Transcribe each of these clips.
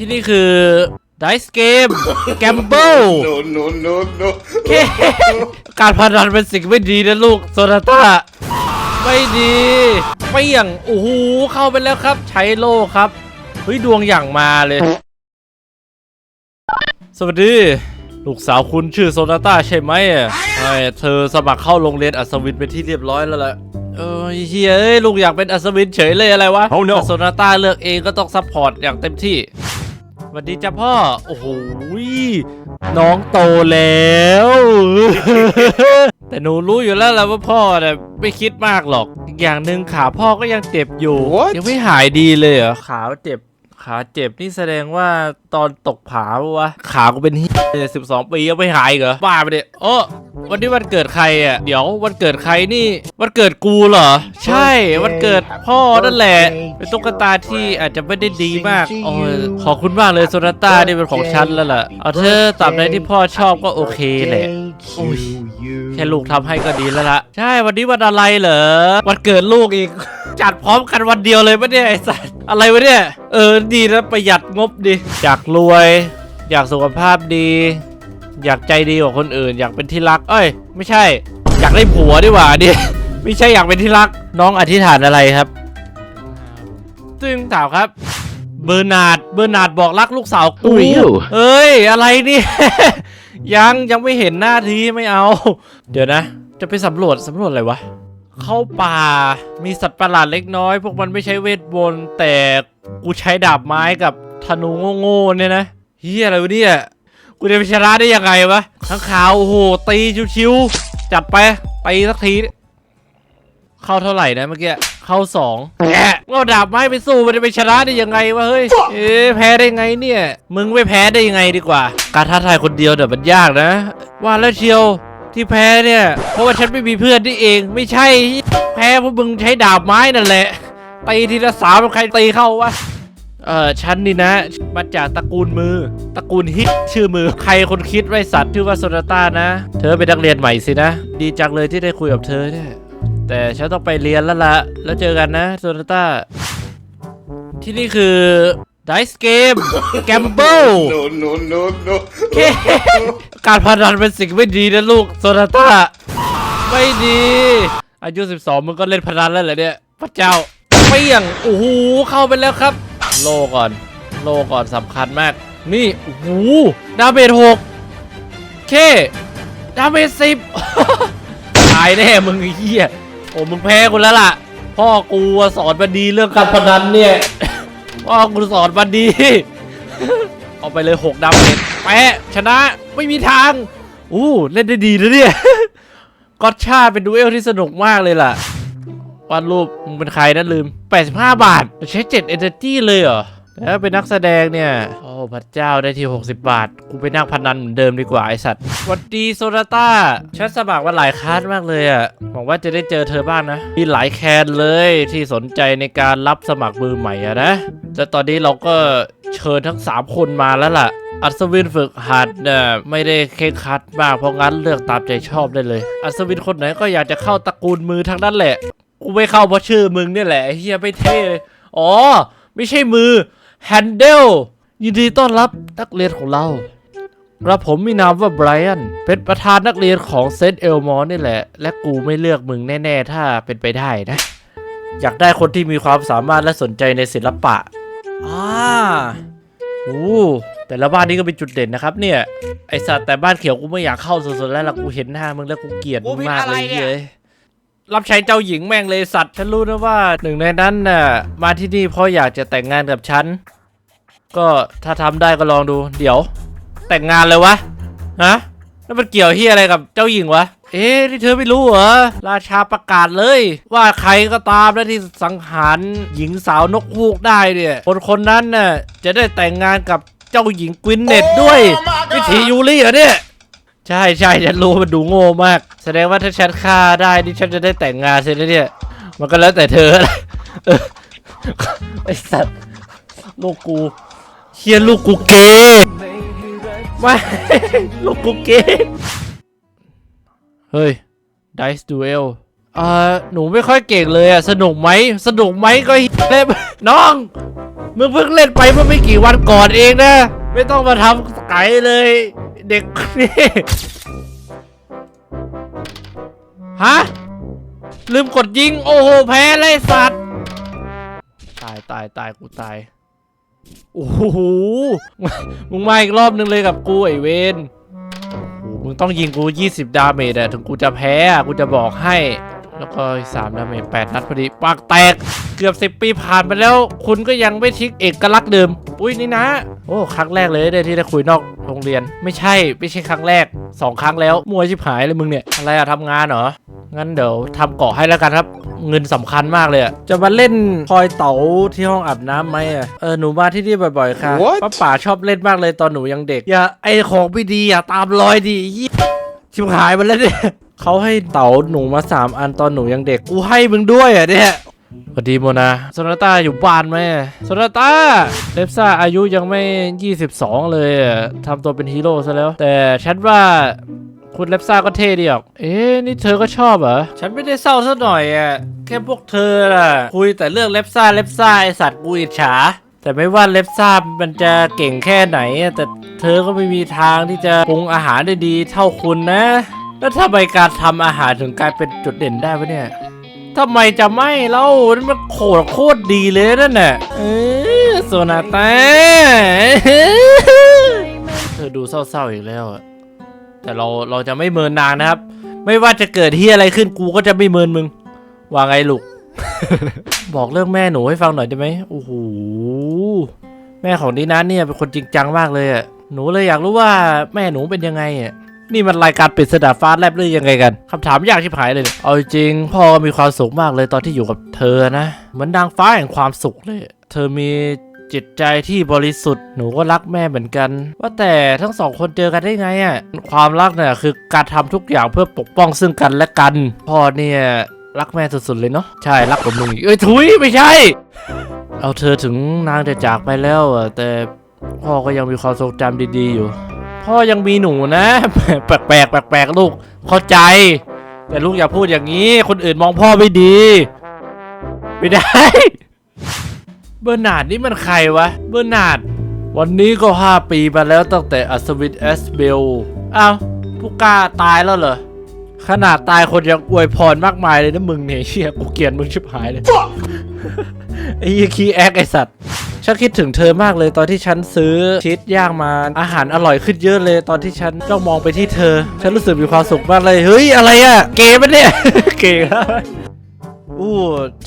ที่นี่คือ Dice Game Gamble No, no, no, no. เคการพนันเป็นสิ่งไม่ดีนะลูกโซนาต้าไม่ดีเปี้ยงโอ้โหเข้าไปแล้วครับ ใช้โล่ครับเฮ้ยดวงอย่างมาเลย สวัสดี ลูกสาวคุณชื่อโซนาต้าใช่ไหมอะใช่เธอสมัครเข้าโรงเรียนอัศวินเป็นที่เรียบร้อยแล้วแหละเออเฮียเอ้ยลูกอยากเป็นอัศวินเฉยเลยอะไรวะ Oh no แต่โซนาต้าเลือกเองก็ต้องซัพพอร์ตอย่างเต็มที่ส วัสดีจ้ะพ่อ โอ้โหน้องโตแล้ว แต่หนูรู้อยู่แล้วแหละว่าพ่อเนี่ยไม่คิดมากหรอกอีกอย่างหนึ่งขาพ่อก็ยังเจ็บอยู่ What? ยังไม่หายดีเลยเหรอ ขาเจ็บ ขาเจ็บนี่แสดงว่าตอนตกผาปะวะขากูเป็นเฮียสิบสองปียังไม่หายอีกเหรอบ้าไปเด็โอ้วันนี้วันเกิดใครอะเดี๋ยววันเกิดใครนี่วันเกิดกูเหรอ ใช่วันเกิดพ่อนั่นแหละ เป็นตุ๊กตาที่อาจจะไม่ได้ดีมากโอ้ยขอบคุณมากเลยโซนาต้านี่เป็นของฉันแล้วล่ะเอาเธอตราบใดที่พ่อชอบก็โอเคแหละโอ้ย แค่ลูกทำให้ก็ดีแล้วละใช่วันนี้วันอะไรเหรอวันเกิดลูกอีก จัดพร้อมกันวันเดียวเลยปะเนี่ยไอ้สัสอะไรวะเนี่ยเออดีนะประหยัดงบดิอยากรวย อยากสุขภาพดี อยากใจดีกว่าคนอื่น อยากเป็นที่รัก เอ้ย ไม่ใช่ อยากได้ผัวดีกว่าดิไม่ใช่อยากเป็นที่รัก น้องอธิษฐานอะไรครับซึ่งถามครับเบอร์นาร์ดเบอร์นาร์ดบอกรักลูกสาวกู Who are you? เอ้ย อะไรเนี่ย ยังยังไม่เห็นหน้าทีไม่เอา เดี๋ยวนะ จะไปสำรวจสำรวจอะไรวะ เข้าป่ามีสัตว์ประหลาดเล็กน้อย พวกมันไม่ใช้เวทมนต์แต่กูใช้ดาบไม้กับธนูโง่ๆเนี่ยนะเฮียอะไรวะเนี่ยกูจะไปชนะได้ยังไงวะข้างขาวโอ้โหตีชิวๆจัดไปตีสักที เข้าเท่าไหร่นะเมื่อกี้ เข้าสองแกเอาดาบไม้ไปสู้มันจะไปชนะได้ยังไงวะเฮ้ย เอ๊ะแพ้ได้ไงเนี่ย มึงไม่แพ้ได้ยังไงดีกว่า การท้าทายคนเดียวเดี๋ยวมันยากนะ ว่าแล้วเชียวที่แพ้เนี่ย เพราะว่าฉันไม่มีเพื่อนนี่เอง ไม่ใช่ แพ้เพราะมึงใช้ดาบไม้นั่นแหละตีทีละสามใครตีเข้าวะเออฉันนี่นะ มาจากตระกูลมือ ตระกูลฮิตชื่อมือ ใครคนคิดไว้สัตว์ชื่อว่าโซนาต้านะ เธอเป็นนักเรียนใหม่สินะ ดีจังเลยที่ได้คุยกับเธอเนี่ย แต่ฉันต้องไปเรียนแล้วละแล้วเจอกันนะโซนาต้า ที่นี่คือ Dice Game Gamble No, no, no, no. เคการพนันเป็นสิ่งไม่ดีนะลูกโซนาต้า ไม่ดี อายุ 12 มึงก็เล่นพนันแล้วเหรอเนี่ย พระเจ้าเปี้ยง โอ้โห เข้าไปแล้วครับ โลก่อน โลก่อนสำคัญมาก นี่ โอ้โห ดาเมจหกเค ดาเมจสิบตายแน่มึงไอ้เหี้ยโอ้มึงแพ้กูแล้วล่ะ พ่อกูอะสอนมาดีเรื่องการพนันเนี่ย พ่อกูสอนมาดี เอาไปเลยหกดาเมจแปะชนะไม่มีทางอู้เล่นได้ดีนะเนี่ยก็อตชาเป็นดูเอลที่สนุกมากเลยล่ะวาดรูปมึงเป็นใครนะลืม 85 บาท ใช้7 Energy เลยเหรอ แล้วเป็นนักแสดงเนี่ย โอ้พระเจ้าได้ที่ 60 บาท กูไปนั่งพนันเหมือนเดิมดีกว่าไอสัตว์สวัสดีโซนาต้าฉันสมัครมาหลายคลาสมากเลยอะหวังว่าจะได้เจอเธอบ้างนะ มีหลายแคนเลยที่สนใจในการรับสมัครมือใหม่อะนะแต่ตอนนี้เราก็เชิญทั้ง 3 คนมาแล้วล่ะ อัศวินฝึกหัดเนี่ยไม่ได้เคร่งครัดมากเพราะงั้นเลือกตามใจชอบได้เลย อัศวินคนไหนก็อยากจะเข้าตระกูลมือทั้งนั้นแหละ กูไม่เข้าเพราะชื่อมึงเนี่ยแหละเฮียไม่เท่เลยอ๋อ ไม่ใช่มือ แฮนเดลยินดีต้อนรับนักเรียนของเรากระผมมีนามว่าไบรอัน เป็นประธานนักเรียนของเซนต์เอลมอร์นี่แหละ และกูไม่เลือกมึงแน่ ๆ ถ้าเป็นไปได้นะ อยากได้คนที่มีความสามารถและสนใจในศิลปะอ่าโอ้แต่ละบ้านนี้ก็เป็นจุดเด่นนะครับเนี่ย ไอสัตว์แต่บ้านเขียวกูไม่อยากเข้าสุดๆแล้วล่ะกูเห็นหน้ามึงแล้วกูเกลียดมึงมากเลยเย้ย รับใช้เจ้าหญิงแม่งเลยสัตว์ฉันรู้นะว่าหนึ่งในนั้นน่ะมาที่นี่เพราะอยากจะแต่งงานกับฉัน ก็ถ้าทำได้ก็ลองดู เดี๋ยว แต่งงานเลยวะฮะแล้วมันเกี่ยวที่อะไรกับเจ้าหญิงวะ เอ๊ะที่เธอไม่รู้เหรอ ราชาประกาศเลย ว่าใครก็ตามนะที่สังหารหญิงสาวนกฮูกได้เนี่ย คนคนนั้นน่ะจะได้แต่งงานกับเจ้าหญิงกวินเน็ตด้วย วิถียูรี่เหรอเนี่ย ใช่ใช่ฉันรู้มันดูโง่มาก แสดงว่าถ้าฉันฆ่าได้นี่ฉันจะได้แต่งงานใช่ไหมเนี่ย มันก็แล้วแต่เธอแหละเออไอสัตว์ลูกกูเฮียลูกกูเกย์ไม่ลูกกูเกย์เฮ้ย Dice Duel เอ่อหนูไม่ค่อยเก่งเลยอะ สนุกไหม สนุกไหมก็เล่นน้อง มึงเพิ่งเล่นไปเมื่อไม่กี่วันก่อนเองนะ ไม่ต้องมาทำไก่เลย เด็กนี่ฮะ ลืมกดยิง โอ้โห แพ้เลยสัตว์ ตายตายตายกูตาย โอ้โห มึงมาอีกรอบนึงเลยกับกูไอเวนโอ้โหมึงต้องยิงกู 20 ดาเมจอะถึงกูจะแพ้กูจะบอกให้ แล้วก็อีก3ดาเมจ8นัดพอดี ปากแตก เกือบ10ปีผ่านไปแล้ว คุณก็ยังไม่ทิ้งเอกลักษณ์เดิม อุ้ยนี่นะ โอ้ ครั้งแรกเลยเนี่ยที่ได้คุยนอกโรงเรียน ไม่ใช่ ไม่ใช่ครั้งแรก2ครั้งแล้วมัวชิบหายเลยมึงเนี่ย อะไรอะทำงานเหรอ งั้นเดี๋ยวทำเกาะให้แล้วกันครับ เงินสำคัญมากเลยอะจะมาเล่นพลอยเต๋าที่ห้องอาบน้ำไหมอะเออ หนูมาที่นี่บ่อยๆ ค่ะ What? ป้าป๋าชอบเล่นมากเลยตอนหนูยังเด็ก อย่าไอของไม่ดีอย่าตามรอยดียี่ชิบหายไปแล้วเนี่ย เขาให้เต๋าหนูมาสามอันตอนหนูยังเด็ก กูให้มึงด้วยอะเนี่ยสวัสดีโมนาโซนาต้าอยู่บ้านไหมโซนาต้าเลฟซ่าอายุยังไม่ 22 เลยอะทำตัวเป็นฮีโร่ซะแล้ว แต่ฉันว่าคุณเลฟซ่าก็เท่ดีออก เอ๊ะนี่เธอก็ชอบเหรอ ฉันไม่ได้เศร้าซะหน่อยอะ แค่พวกเธอล่ะ คุยแต่เรื่องเลฟซ่าเลฟซ่าไอสัตว์กูอิจฉา แต่ไม่ว่าเลฟซ่ามันจะเก่งแค่ไหนอะแต่เธอก็ไม่มีทางที่จะปรุงอาหารได้ดีเท่าคุณนะ แล้วทำไมการทำอาหารถึงกลายเป็นจุดเด่นได้วะเนี่ยทำไมจะไม่เล่านั่นมันโคตรโคตรดีเลยนั่นน่ะเออโซนาต้าเธอดูเศร้าๆอีกแล้วอะแต่เราเราจะไม่เมินนางนะครับ ไม่ว่าจะเกิดที่อะไรขึ้นกูก็จะไม่เมินมึง ว่าไงลูก บอกเรื่องแม่หนูให้ฟังหน่อยได้ไหมโอ้โหแม่ของดีนัทเนี่ยเป็นคนจริงจังมากเลยอะหนูเลยอยากรู้ว่าแม่หนูเป็นยังไงอะ นี่มันรายการปริศนาฟ้าแลบหรือยังไงกันคำถามยากชิบหายเลยเนี่ยเอาจริงพ่อมีความสุขมากเลยตอนที่อยู่กับเธอนะ เหมือนนางฟ้าแห่งความสุขเลย เธอมีจิตใจที่บริสุทธิ์หนูก็รักแม่เหมือนกัน ว่าแต่ทั้งสองคนเจอกันได้ไงอะความรักเนี่ยคือการทำทุกอย่างเพื่อปกป้องซึ่งกันและกัน พ่อเนี่ยรักแม่สุดๆเลยเนาะใช่รักผมลุงอีกเอ้ยถุยไม่ใช่ เอาเธอถึงนางจะจากไปแล้วอะแต่พ่อก็ยังมีความทรงจำดีๆอยู่ พ่อยังมีหนูนะ แปลกแปลกๆลูกเข้าใจ แต่ลูกอย่าพูดอย่างนี้ คนอื่นมองพ่อไม่ดี ไม่ได้ เบอร์นาร์ดนี่มันใครวะ เบอร์นาร์ดวันนี้ก็ 5 ปีมาแล้วตั้งแต่อัศวินเอสเบลอ้าวผู้กล้าตายแล้วเหรอ ขนาดตายคนยังอวยพรมากมายเลยนะมึงเนี่ยเชี่ยกูเกลียดมึงชิบหายเลยไอ้ยี่คีแอคไอสัตว์ ฉันคิดถึงเธอมากเลยตอนที่ฉันซื้อชีสย่างมาอาหารอร่อยขึ้นเยอะเลยตอนที่ฉันจ้องมองไปที่เธอ ฉันรู้สึกมีความสุขมากเลยเฮ้ยอะไรอะเกมปะเนี่ย เกมแล้วอู้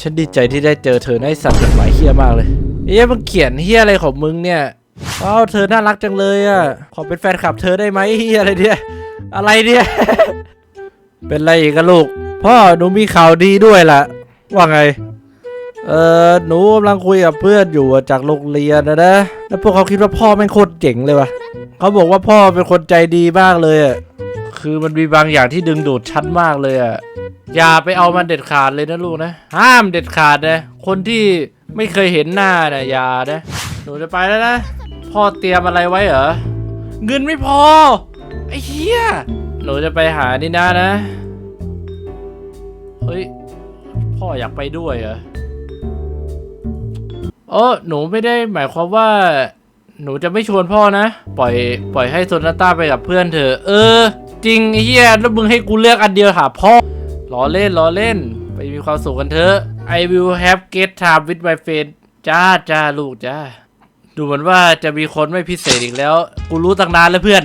ฉันดีใจที่ได้เจอเธอในสัตว์จดหมายเฮี้ยมากเลยเอ๊ะมึงเขียนเฮี้ยอะไรของมึงเนี่ยว้าวเธอน่ารักจังเลยอะขอเป็นแฟนคลับเธอได้ไหมเฮียอะไรเนี่ยอะไรเนี่ยเป็นไรอีกอะลูก พ่อหนูมีข่าวดีด้วยล่ะ ว่าไง เออหนูกำลังคุยกับเพื่อนอยู่จากโรงเรียนนะนะแล้วพวกเขาคิดว่าพ่อแม่งโคตรเจ๋งเลยวะเขาบอกว่าพ่อเป็นคนใจดีมากเลยอะคือมันมีบางอย่างที่ดึงดูดฉันมากเลยอะอย่าไปเอามันเด็ดขาดเลยนะลูกนะ ห้ามเด็ดขาดนะคนที่ไม่เคยเห็นหน้านะอย่านะหนูจะไปแล้วนะพ่อเตรียมอะไรไว้เหรอเงินไม่พอไอ้เหี้ยหนูจะไปหานี่นานะเฮ้ยพ่ออยากไปด้วยเหรอ เออหนูไม่ได้หมายความว่า หนูจะไม่ชวนพ่อนะ ปล่อยปล่อยให้โซนาต้าไปกับเพื่อนเธอ เออ จริงไอ้เหี้ยแล้วมึงให้กูเลือกอันเดียวหาพ่อล้อเล่นล้อเล่น ไปมีความสุขกันเถอะ I will have get time with my friend จ้าจ้าลูกจ้าดูเหมือนว่าจะมีคนไม่พิเศษอีกแล้ว กูรู้ตั้งนานแล้วเพื่อน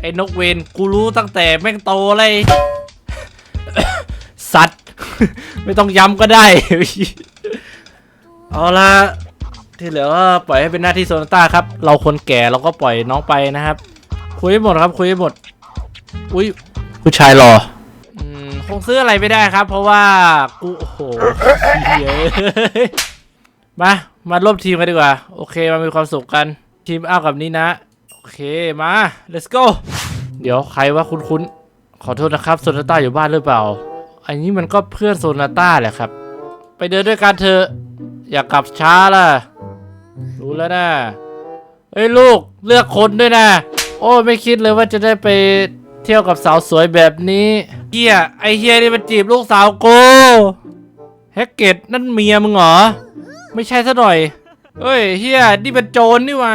ไอ้นกเวนกูรู้ตั้งแต่แม่งโตเลยสัตว์ ไม่ต้องย้ำก็ได้ เอาละ ที่เหลือก็ปล่อยให้เป็นหน้าที่โซนาต้าครับ เราคนแก่เราก็ปล่อยน้องไปนะครับ คุยให้หมดครับ คุยให้หมด อุ้ยผู้ชายหล่ออืมคงซื้ออะไรไม่ได้ครับ เพราะว่ากูโอ้โหเหี้ยมามาร่วมทีมกันดีกว่า โอเคมามีความสุขกันทีมอ้าวกับนี้นะ โอเคมา let's go เดี๋ยวใครว่าคุ้นๆขอโทษนะครับโซนาต้าอยู่บ้านหรือเปล่า อันนี้มันก็เพื่อนโซนาต้าแหละครับ ไปเดินด้วยกันเถอะอย่ากลับช้าล่ะ รู้แล้วนะเฮ้ยลูกเลือกคนด้วยนะ โอ้ไม่คิดเลยว่าจะได้ไปเที่ยวกับสาวสวยแบบนี้เฮียไอเฮียนี่มันจีบลูกสาวกูแฮกเกตนั่นเมียมึงเหรอ ไม่ใช่ซะหน่อยเฮ้ยเฮียนี่เป็นโจรนี่ว่า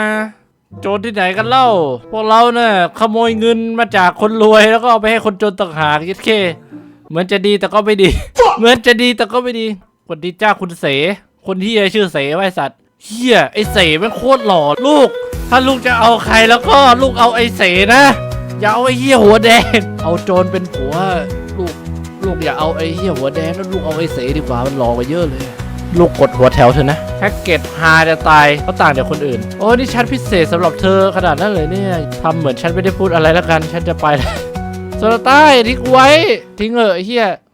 โจรที่ไหนกันเล่า พวกเราเนี่ยขโมยเงินมาจากคนรวยแล้วก็เอาไปให้คนจนต่างหากยิดเค เหมือนจะดีแต่ก็ไม่ดี เหมือนจะดีแต่ก็ไม่ดีคนที่จ้าคุณเส คนที่ชื่อเสไว้สัตว์ เฮียไอเสแมันโคตรหล่อลูก ถ้าลูกจะเอาใครแล้วก็ลูกเอาไอเสนะ อย่าเอาไอเฮียหัวแดง เอาโจรเป็นผัวลูกลูกอย่าเอาไอเฮียหัวแดงแล้วลูกเอาไอเสดีกว่ามันหล่อกว่าเยอะเลย ลูกกดหัวแถวเถอนะแพ็กเกจฮาจะตายเขาต่างจากคนอื่น โอ้นี่ฉันพิเศษสำหรับเธอขนาดนั้นเลยเนี่ยทำเหมือนฉันไม่ได้พูดอะไรแล้วกันฉันจะไปแล้วโซลาต้าอย่าทิ้งไว้ทิ้งเอะไอเฮีย